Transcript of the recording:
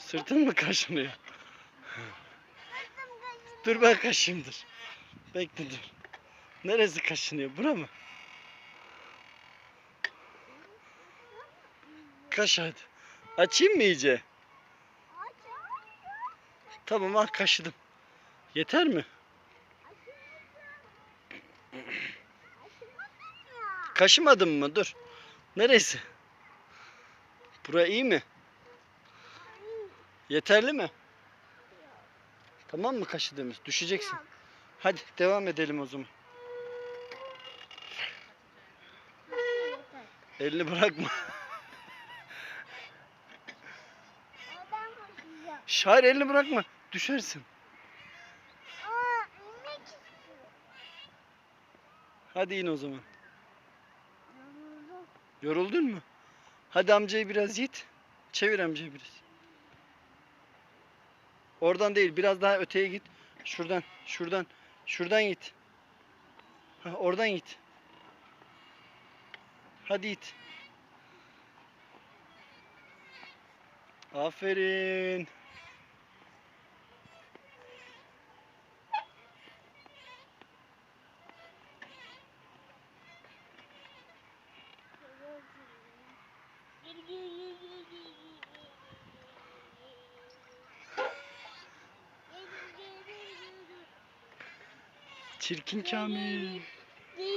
Sırtın mı kaşınıyor? Dur ben kaşıyım dur. Bekle dur. Neresi kaşınıyor? Bura mı? Kaş hadi. Açayım mı iyice? Tamam al kaşıdım. Yeter mi? Kaşımadın mı? Dur. Neresi? Bura iyi mi? Yeterli mi? Tamam mı kaşıdığımız? Düşeceksin. Hadi devam edelim o zaman. Elini bırakma. Şair elini bırakma. Düşersin. Hadi in o zaman. Yoruldun mu? Hadi amcayı biraz yit. Çevir amcayı biraz. Oradan değil, biraz daha öteye git. Şuradan, şuradan, şuradan git. Ha, oradan git. Hadi git. Aferin. Çirkin Kamil.